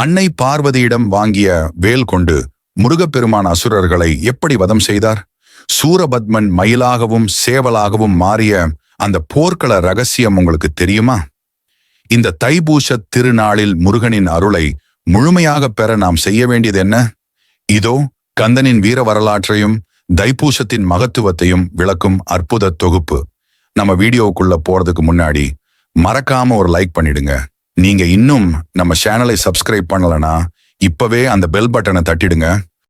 அன்னை பார்வதியிடம் வாங்கிய வேல் கொண்டு முருகப்பெருமான் அசுரர்களை எப்படி வதம் செய்தார்? சூரபத்மன் மயிலாகவும் சேவலாகவும் மாறிய அந்த போர்க்கள ரகசியம் உங்களுக்கு தெரியுமா? இந்த தைபூச திருநாளில் முருகனின் அருளை முழுமையாக பெற நாம் செய்ய வேண்டியது என்ன? இதோ கந்தனின் வீர வரலாற்றையும் தைப்பூசத்தின் மகத்துவத்தையும் விளக்கும் அற்புத தொகுப்பு. நம்ம வீடியோவுக்குள்ள போறதுக்கு முன்னாடி மறக்காம ஒரு லைக் பண்ணிடுங்க. நீங்க இன்னும் நம்ம சேனலை சப்ஸ்கிரைப் பண்ணலனா இப்பவே அந்த பெல் பட்டனை தட்டிடுங்க.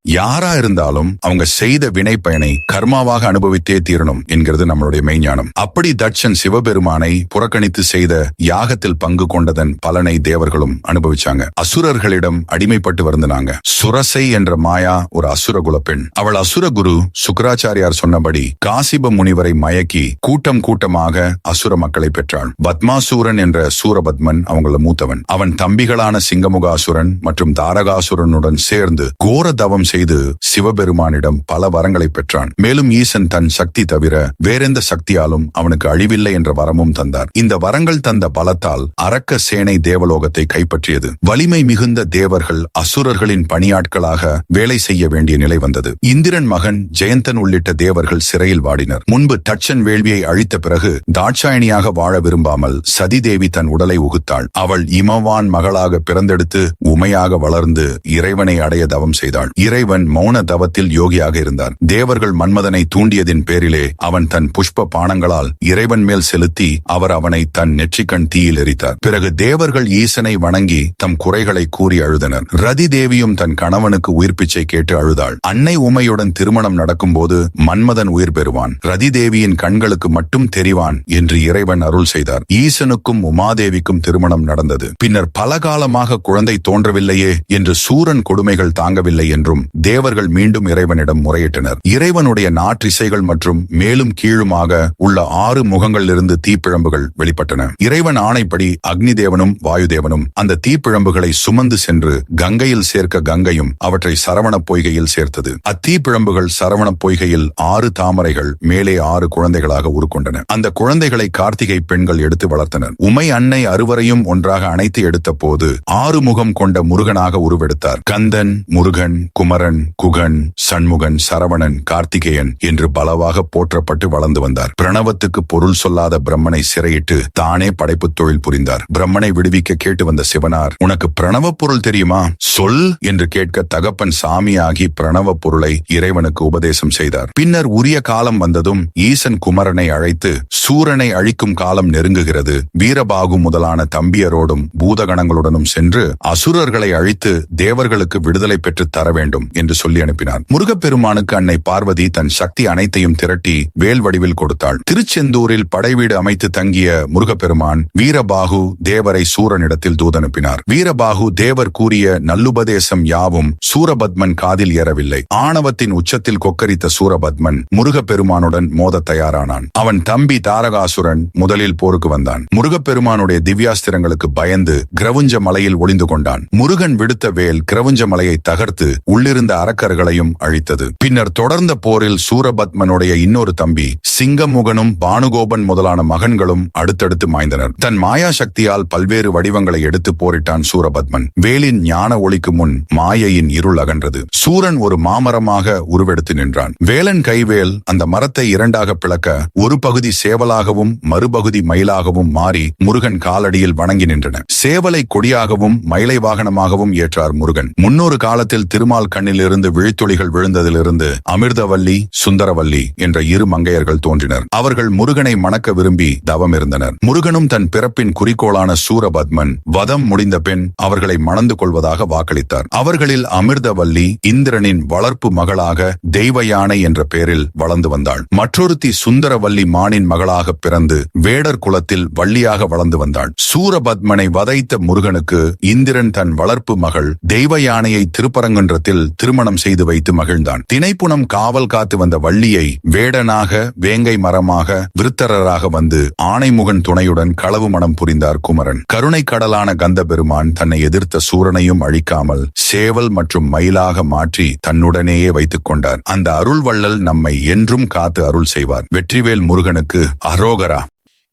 யாரா இருந்தாலும் அவங்க செய்த வினை பயனை கர்மாவாக அனுபவித்தே தீரணும் என்கிறது நம்மளுடைய மெய்ஞானம் அப்படி தட்சன் சிவபெருமானை புறக்கணித்து செய்த யாகத்தில் பங்கு கொண்டதன் பலனை தேவர்களும் அனுபவிச்சாங்க. அசுரர்களிடம் அடிமைப்பட்டு வருந்தினாங்க. சுரசை என்ற மாயா ஒரு அசுர குலப்பெண். அவள் அசுர குரு சுக்கராச்சாரியார் சொன்னபடி காசிப முனிவரை மயக்கி கூட்டம் கூட்டமாக அசுர மக்களை பெற்றாள். பத்மாசூரன் என்ற சூரபத்மன் அவங்கள மூத்தவன். அவன் தம்பிகளான சிங்கமுகாசுரன் மற்றும் தாரகாசுரனுடன் சேர்ந்து கோர தவம் செய்து சிவபெருமானிடம் பல வரங்களை பெற்றான். மேலும் ஈசன் தன் சக்தி தவிர வேறெந்த சக்தியாலும் அவனுக்கு அழிவில்லை என்ற வரமும் தந்தார். இந்த வரங்கள் தந்த பலத்தால் அரக்க சேனை தேவலோகத்தை கைப்பற்றியது. வலிமை மிகுந்த தேவர்கள் அசுரர்களின் பணியாட்களாக வேலை செய்ய வேண்டிய நிலை வந்தது. இந்திரன் மகன் ஜெயந்தன் உள்ளிட்ட தேவர்கள் சிறையில் வாடினர். முன்பு தட்சன் வேள்வியை அழித்த பிறகு தாட்சாயணியாக வாழ விரும்பாமல் சதிதேவி தன் உடலை உகுத்தாள். அவள் இமவான் மகளாக பிறந்தெடுத்து உமையாக வளர்ந்து இறைவனை அடைய தவம் செய்தாள். இறைவன் மௌன தவத்தில் யோகியாக இருந்தார் தேவர்கள் மன்மதனை தூண்டியதின் பேரிலே அவன் தன் புஷ்ப பானங்களால் இறைவன் மேல் செலுத்தி அவர் அவனை தன் நெற்றிக்கண் தீயில் எரித்தார். பிறகு தேவர்கள் ஈசனை வணங்கி தம் குறைகளை கூறி அழுதனர். ரதி தேவியும் தன் கணவனுக்கு உயிர் பிச்சை கேட்டு அழுதாள். அன்னை உமையுடன் திருமணம் நடக்கும்போது மன்மதன் உயிர் பெறுவான். ரதி தேவியின் கண்களுக்கு மட்டும் தெரிவான் என்று இறைவன் அருள் செய்தார். ஈசனுக்கும் உமாதேவிக்கும் திருமணம் நடந்தது. பின்னர் பல காலமாக குழந்தை தோன்றவில்லையே என்று சூரன் கொடுமைகள் தாங்கவில்லை என்றும் தேவர்கள் மீண்டும் இறைவனிடம் முறையிட்டனர். இறைவனுடைய நாற்றிசைகள் மற்றும் மேலும் கீழுமாக உள்ள ஆறு முகங்களிலிருந்து தீப்பிழம்புகள் வெளிப்பட்டன. இறைவன் ஆணைப்படி அக்னி தேவனும் வாயுதேவனும் அந்த தீப்பிழம்புகளை சுமந்து சென்று கங்கையில் சேர்க்க கங்கையும் அவற்றை சரவண பொய்கையில் சேர்த்தது. அத்தீப்பிழம்புகள் சரவண பொய்கையில் ஆறு தாமரைகள் மேலே ஆறு குழந்தைகளாக உருக்கொண்டன. அந்த குழந்தைகளை கார்த்திகை பெண்கள் எடுத்து வளர்த்தனர். உமை அன்னை அறுவரையும் ஒன்றாக அணைத்து எடுத்த போது ஆறு முகம் கொண்ட முருகனாக உருவெடுத்தார். கந்தன் முருகன் குமரன் குகன் சண்முகன் சரவணன் கார்த்திகேயன் என்று பலவாக போற்றப்பட்டு வளர்ந்து வந்தார். பிரணவத்துக்கு பொருள் சொல்லாத பிரம்மனை சிறையிட்டு தானே படைப்பு தொழில் புரிந்தார். பிரம்மனை விடுவிக்க கேட்டு வந்த சிவனார் உனக்கு பிரணவ பொருள் தெரியுமா? சொல் என்று கேட்க தகப்பன் சாமியாகி பிரணவ பொருளை இறைவனுக்கு உபதேசம் செய்தார். பின்னர் உரிய காலம் வந்ததும் ஈசன் குமரனை அழைத்து சூரனை அழிக்கும் காலம் நெருங்குகிறது. வீரபாகு முதலான தம்பியரோடும் பூதகணங்களுடனும் சென்று அசுரர்களை அழித்து தேவர்களுக்கு விடுதலை பெற்று தர வேண்டும். என்று சொல்லி அனுப்பினார் முருகப்பெருமானுக்கு அன்னை பார்வதி தன் சக்தி அனைத்தையும் திரட்டி வேல் வடிவில் கொடுத்தாள். திருச்செந்தூரில் படைவீடு அமைத்து தங்கிய முருகப்பெருமான் வீரபாகு தேவரை சூரனிடத்தில் தூதனுப்பினார். வீரபாகு தேவர் கூறிய நல்லுபதேசம் யாவும் சூரபத்மன் காதில் ஏறவில்லை. ஆணவத்தின் உச்சத்தில் கொக்கரித்த சூரபத்மன் முருகப்பெருமானுடன் மோத தயாரானான். அவன் தம்பி தாரகாசுரன் முதலில் போருக்கு வந்தான். முருகப்பெருமானுடைய திவ்யாஸ்திரங்களுக்கு பயந்து கிரவுஞ்ச மலையில் ஒளிந்து கொண்டான். முருகன் விடுத்த வேல் கிரவுஞ்ச மலையை தகர்த்து உள்ளிரு அரக்கர்களையும் அழித்தது. பின்னர் தொடர்ந்த போரில் சூரபத்மனுடைய இன்னொரு தம்பி சிங்கமுகனும் பானுகோபன் முதலான மகன்களும் அடுத்தடுத்து மாய்ந்தனர். தன் மாயா சக்தியால் பல்வேறு வடிவங்களை எடுத்து போரிட்டான் சூரபத்மன். வேலின் ஞான ஒளிக்கு முன் மாயையின் இருள் அகன்றது. சூரன் ஒரு மாமரமாக உருவெடுத்து நின்றான். வேலன் கைவேல் அந்த மரத்தை இரண்டாக பிளக்க ஒரு பகுதி சேவலாகவும் மறுபகுதி மயிலாகவும் மாறி முருகன் காலடியில் வணங்கி நின்றன. சேவலை கொடியாகவும் மயிலை வாகனமாகவும் ஏற்றார் முருகன். முன்னொரு காலத்தில் திருமால் கண்ணிலிருந்து விழித்துளிகள் விழுந்ததிலிருந்து அமிர்தவல்லி சுந்தரவல்லி என்ற இரு மங்கையர்கள் தோன்றினர். அவர்கள் முருகனை மணக்க விரும்பி தவம் இருந்தனர். முருகனும் தன் பிறப்பின் குறிக்கோளான சூரபத்மன் வதம் முடிந்த பின் அவர்களை மணந்து கொள்வதாக வாக்களித்தார். அவர்களில் அமிர்தவல்லி இந்திரனின் வளர்ப்பு மகளாக தெய்வ யானை என்ற பெயரில் வளர்ந்து வந்தாள். மற்றொருத்தி சுந்தரவல்லி மானின் மகளாக பிறந்து வேடர் குலத்தில் வள்ளியாக வளர்ந்து வந்தாள். சூரபத்மனை வதைத்த முருகனுக்கு இந்திரன் தன் வளர்ப்பு மகள் தெய்வ யானையை திருப்பரங்குன்றத்தில் திருமணம் செய்து வைத்து மகிழ்ந்தான். திணைப்புணம் காவல் காத்து வந்த வள்ளியை வேடனாக வேங்கை மரமாக விருத்தரராக வந்து ஆணைமுகன் துணையுடன் களவு மனம் புரிந்தார் குமரன். கருணை கடலான கந்த பெருமான் தன்னை எதிர்த்த சூரனையும் அழிக்காமல் சேவல் மற்றும் மயிலாக மாற்றி தன்னுடனேயே வைத்துக் கொண்டார். அந்த அருள் வள்ளல் நம்மை என்றும் காத்து அருள் செய்வார். வெற்றிவேல் முருகனுக்கு அரோகரா.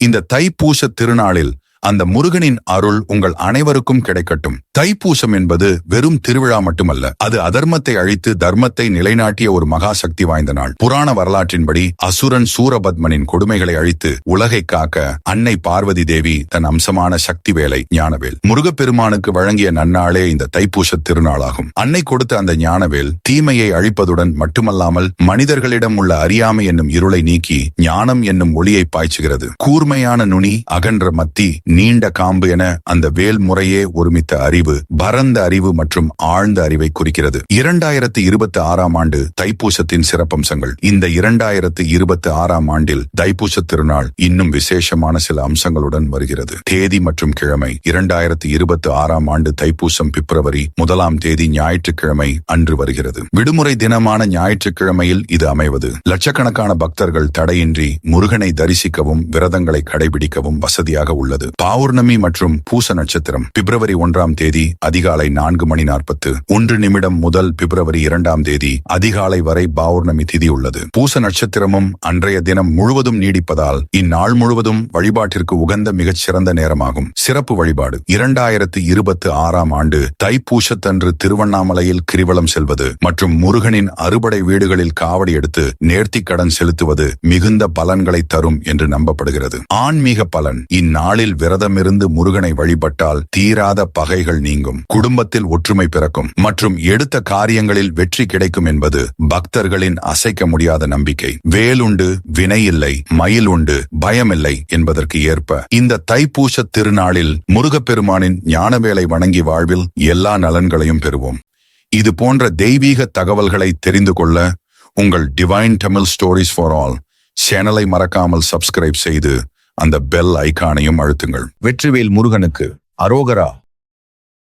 இந்த தைப்பூச திருநாளில் அந்த முருகனின் அருள் உங்கள் அனைவருக்கும் கிடைக்கட்டும். தைப்பூசம் என்பது வெறும் திருவிழா மட்டுமல்ல அது அதர்மத்தை அழித்து தர்மத்தை நிலைநாட்டிய ஒரு மகா சக்தி வாய்ந்த நாள். புராண வரலாற்றின்படி அசுரன் சூரபத்மனின் கொடுமைகளை அழித்து உலகை காக்க அன்னை பார்வதி தேவி தன் அம்சமான சக்தி வேலை ஞானவேல். முருகப்பெருமானுக்கு வழங்கிய நன்னாளே இந்த தைப்பூச திருநாளாகும். அன்னை கொடுத்த அந்த ஞானவேல் தீமையை அழிப்பதுடன் மட்டுமல்லாமல் மனிதர்களிடம் உள்ள அறியாமை என்னும் இருளை நீக்கி ஞானம் என்னும் ஒளியை பாய்ச்சுகிறது. கூர்மையான நுனி அகன்ற மத்தி நீண்ட காம்பு என அந்த வேல் முறையே ஒருமித்த அறிவு பரந்த அறிவு மற்றும் ஆழ்ந்த அறிவை குறிக்கிறது. இரண்டாயிரத்தி இருபத்தி ஆறாம் ஆண்டு தைப்பூசத்தின் சிறப்பம்சங்கள். இந்த இரண்டாயிரத்து இருபத்தி ஆறாம் ஆண்டில் தைப்பூச திருநாள் இன்னும் விசேஷமான சில அம்சங்களுடன் வருகிறது. தேதி மற்றும் கிழமை. இரண்டாயிரத்தி இருபத்தி ஆறாம் ஆண்டு தைப்பூசம் பிப்ரவரி முதலாம் தேதி ஞாயிற்றுக்கிழமை அன்று வருகிறது. விடுமுறை தினமான ஞாயிற்றுக்கிழமையில் இது அமைவது. லட்சக்கணக்கான பக்தர்கள் தடையின்றி முருகனை தரிசிக்கவும் விரதங்களை கடைபிடிக்கவும் வசதியாக உள்ளது. பௌர்ணமி மற்றும் பூச நட்சத்திரம் பிப்ரவரி ஒன்றாம் தேதி அதிகாலை நான்கு மணி நாற்பத்து ஒன்று நிமிடம் முதல் பிப்ரவரி இரண்டாம் தேதி அதிகாலை வரை பௌர்ணமி திதி உள்ளது. பூச நட்சத்திரமும் அன்றைய தினம் முழுவதும் நீடிப்பதால் இந்நாள் முழுவதும் வழிபாட்டிற்கு உகந்த மிகச்சிறந்த நேரமாகும். சிறப்பு வழிபாடு. இரண்டாயிரத்து இருபத்தி ஆறாம் ஆண்டு தைப்பூசத்தன்று திருவண்ணாமலையில் கிரிவலம் செல்வது மற்றும் முருகனின் அறுபடை வீடுகளில் காவடி எடுத்து நேர்த்திக் கடன் செலுத்துவது மிகுந்த பலன்களை தரும் என்று நம்பப்படுகிறது. ஆன்மீக பலன். இந்நாளில் விரதமிருந்து முருகனை வழிபட்டால் தீராத பகைகள் நீங்கும். குடும்பத்தில் ஒற்றுமை பிறக்கும். மற்றும் எடுத்த காரியங்களில் வெற்றி கிடைக்கும் என்பது பக்தர்களின் அசைக்க முடியாத நம்பிக்கை. வேலுண்டு வினை இல்லை மயில் உண்டு பயமில்லை என்பதற்கு ஏற்ப இந்த தைப்பூச திருநாளில் முருகப்பெருமானின் ஞானவேலை வணங்கி வாழ்வில் எல்லா நலன்களையும் பெறுவோம். இது போன்ற தெய்வீக தகவல்களை தெரிந்து கொள்ள உங்கள் divine Tamil stories for all சேனலை மறக்காமல் சப்ஸ்கிரைப் செய்து அந்த பெல் ஐக்கானையும் அழுத்துங்கள். வெற்றிவேல் முருகனுக்கு அரோகரா.